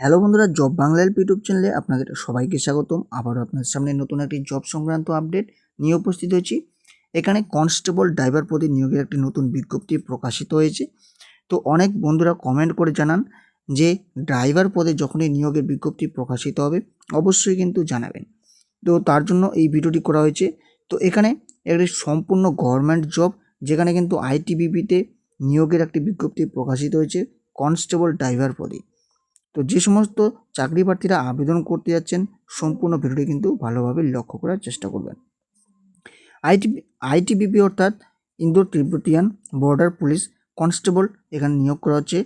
Hello বন্ধুরা, job Bangla help YouTube চ্যানেলে আপনাদের সবাইকে স্বাগতম। আবারও আপনাদের সামনে নতুন একটি জব সংক্রান্ত আপডেট নিয়ে উপস্থিত হয়েছি। এখানে কনস্টেবল ড্রাইভার পদে নিয়োগের একটি নতুন বিজ্ঞপ্তি প্রকাশিত হয়েছে। তো অনেক বন্ধুরা কমেন্ট করে জানান যে ড্রাইভার পদে যখনই নিয়োগের বিজ্ঞপ্তি প্রকাশিত হবে, অবশ্যই কিন্তু জানাবেন। তো তার জন্য এই ভিডিওটি করা হয়েছে। তো এখানে একটি সম্পূর্ণ গভর্নমেন্ট জব, যেখানে কিন্তু আইটিবিপিতে নিয়োগের একটি বিজ্ঞপ্তি প্রকাশিত হয়েছে কনস্টেবল ড্রাইভার পদে। তো যে সমস্ত চাকরি প্রার্থীরা আবেদন করতে যাচ্ছেন, সম্পূর্ণ ভিডিওটি কিন্তু ভালোভাবে লক্ষ্য করার চেষ্টা করবেন। আইটি, আইটিবিপি অর্থাৎ Indo Tibetan border police constable এখানে নিয়োগ করা হচ্ছে।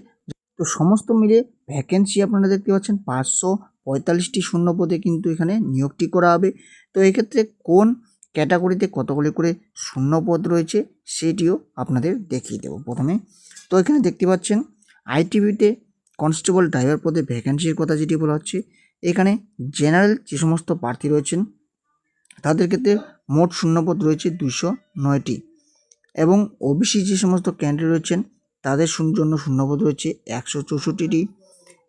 তো সমস্ত মিলে ভ্যাকেন্সি আপনারা দেখতে পাচ্ছেন, পাঁচশো পঁয়তাল্লিশটি শূন্য পদে কিন্তু এখানে নিয়োগটি করা হবে। তো এক্ষেত্রে কোন ক্যাটাগরিতে কতগুলি করে শূন্য পদ রয়েছে সেটিও আপনাদের দেখিয়ে দেবো প্রথমে। তো এখানে দেখতে পাচ্ছেন আইটিভিতে কনস্টেবল ড্রাইভার পদে ভ্যাকেন্সির কথা যেটি বলা হচ্ছে, এখানে জেনারেল যে সমস্ত প্রার্থী রয়েছেন, তাদের ক্ষেত্রে মোট শূন্যপদ রয়েছে দুশো নয়টি। এবং ওবিসি যে সমস্ত ক্যান্ডিডেট রয়েছেন, তাদের জন্য শূন্যপদ রয়েছে একশো চৌষট্টিটি।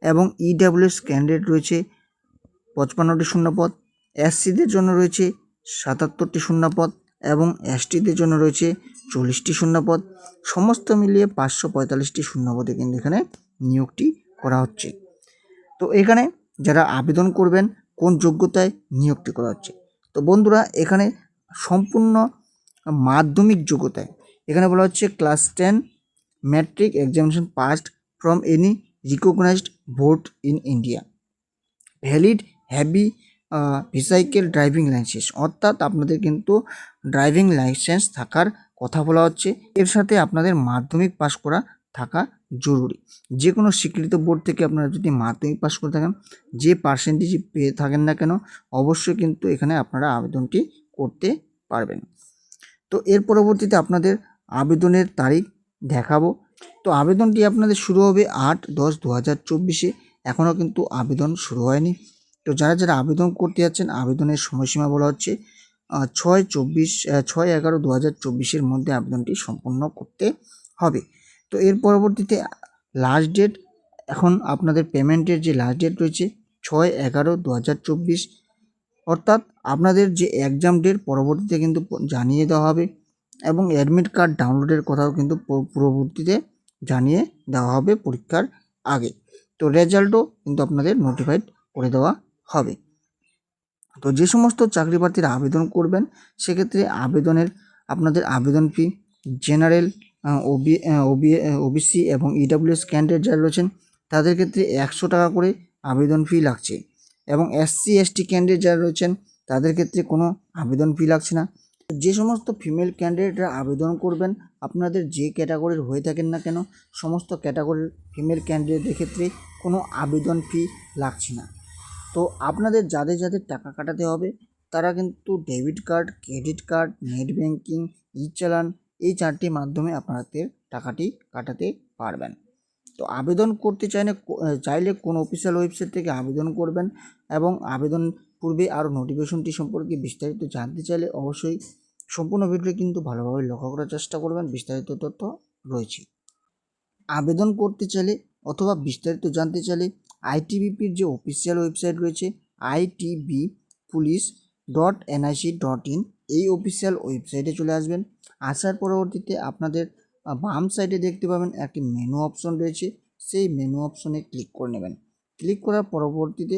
এবং ইডাব্লিউএস ক্যান্ডিডেট রয়েছে পঁচপান্নটি শূন্যপদ এসসিদের জন্য রয়েছে সাতাত্তরটি শূন্যপদ এবং এসটিদের জন্য রয়েছে চল্লিশটি শূন্যপদ। সমস্ত মিলিয়ে পাঁচশো পঁয়তাল্লিশটি শূন্যপদে কিন্তু এখানে নিয়োগটি করা হচ্ছে। তো এখানে যারা আবেদন করবেন, কোন যোগ্যতায় নিয়োগটি করা হচ্ছে? তো বন্ধুরা, এখানে সম্পূর্ণ মাধ্যমিক যোগ্যতায়। এখানে বলা হচ্ছে class ten, matric examination passed from any recognised vote in India. Valid heavy vehicle driving licence. অর্থাৎ আপনাদের কিন্তু ড্রাইভিং লাইসেন্স থাকার কথা বলা হচ্ছে। এর সাথে আপনাদের মাধ্যমিক পাস করা থাকা জরুরি। যে কোনো স্বীকৃত বোর্ড থেকে আপনারা যদি মাধ্যমিক পাস করে থাকেন, যে পার্সেন্টেজ পেয়ে থাকেন না কেন, অবশ্যই কিন্তু এখানে আপনারা আবেদনটি করতে পারবেন। তো এর পরবর্তীতে আপনাদের আবেদনের তারিখ দেখাবো। তো আবেদনটি আপনাদের শুরু হবে আট দশ দু হাজার চব্বিশে। এখনও কিন্তু আবেদন শুরু হয়নি। তো যারা যারা আবেদন করতে যাচ্ছেন, আবেদনের সময়সীমা বলা হচ্ছে ছয় চব্বিশ ছয় এগারো দু হাজার চব্বিশের মধ্যে আবেদনটি সম্পূর্ণ করতে হবে। তো এর পরবর্তীতে লাস্ট ডেট এখন আপনাদের পেমেন্টের যে লাস্ট ডেট রয়েছে, ছয় এগারো দু হাজার চব্বিশ। অর্থাৎ আপনাদের যে এক্সাম ডেট পরবর্তীতে কিন্তু জানিয়ে দেওয়া হবে এবং অ্যাডমিট কার্ড ডাউনলোডের কথাও কিন্তু পরবর্তীতে জানিয়ে দেওয়া হবে পরীক্ষার আগে। তো রেজাল্টও কিন্তু আপনাদের নোটিফাইড করে দেওয়া হবে। তো যে সমস্ত চাকরি প্রার্থীরা আবেদন করবেন, সেক্ষেত্রে আবেদনের, আপনাদের আবেদন fee general Obi Obi OBC এবং ইডাব্লিউএস ক্যান্ডিডেট যারা রয়েছেন, তাদের ক্ষেত্রে একশো টাকা করে আবেদন ফি লাগছে। এবং এসসি এসটি ক্যান্ডিডেট যারা রয়েছেন, তাদের ক্ষেত্রে কোনো আবেদন ফি লাগছে না। যে সমস্ত ফিমেল ক্যান্ডিডেটরা আবেদন করবেন, আপনাদের যে ক্যাটাগরির হয়ে থাকেন না কেন, সমস্ত ক্যাটাগরির ফিমেল ক্যান্ডিডেটদের ক্ষেত্রে কোনো আবেদন ফি লাগছে না। তো আপনাদের যাদের যাদের টাকা কাটাতে হবে, তারা কিন্তু debit card credit card net banking e challan এই চারটি মাধ্যমে আপনাদের টাকাটি কাটাতে পারবেন। তো আবেদন করতে চাইলে চাইলে কোন অফিসিয়াল ওয়েবসাইট থেকে আবেদন করবেন এবং আবেদন পূর্বে আরও নোটিফিকেশনটি সম্পর্কে বিস্তারিত জানতে চাইলে অবশ্যই সম্পূর্ণ ভিডিও কিন্তু ভালোভাবে লক্ষ্য করার চেষ্টা করবেন। বিস্তারিত তথ্য রয়েছে। আবেদন করতে চাইলে অথবা বিস্তারিত জানতে চাইলে আইটিবিপির যে অফিসিয়াল ওয়েবসাইট রয়েছে, ITB police dot NIC dot in এই অফিসিয়াল ওয়েবসাইটে চলে আসবেন। আসার পরবর্তীতে আপনাদের বাম সাইডে দেখতে পাবেন একটি মেনু অপশন রয়েছে। সেই মেনু অপশনে ক্লিক করে নেবেন। ক্লিক করার পরবর্তীতে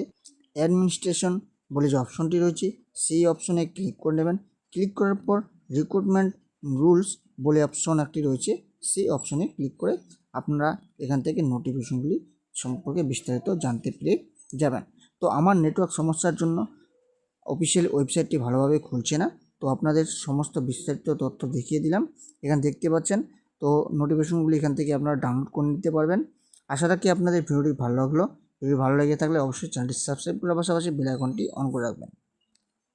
অ্যাডমিনিস্ট্রেশন বলে যে অপশনটি রয়েছে, সেই অপশনে ক্লিক করে নেবেন। ক্লিক করার পর রিক্রুটমেন্ট রুলস বলে অপশন একটি রয়েছে, সেই অপশনে ক্লিক করে আপনারা এখান থেকে নোটিফিকেশনগুলি সম্পর্কে বিস্তারিত জানতে পেরে যাবেন। তো আমার নেটওয়ার্ক সমস্যার জন্য অফিসিয়াল ওয়েবসাইটটি ভালোভাবে খুলছে না। তো আপনাদের সমস্ত বিস্তারিত তথ্য দেখিয়ে দিলাম। এখানে দেখতে পাচ্ছেন, তো নোটিফিকেশনগুলি এখান থেকে আপনারা ডাউনলোড করে নিতে পারবেন। আশা রাখি আপনাদের ভিডিওটি ভালো লাগল। ভিডিও ভালো লেগে থাকলে অবশ্যই চ্যানেলটি সাবস্ক্রাইব করার পাশাপাশি বেলাইকনটি অন করে রাখবেন।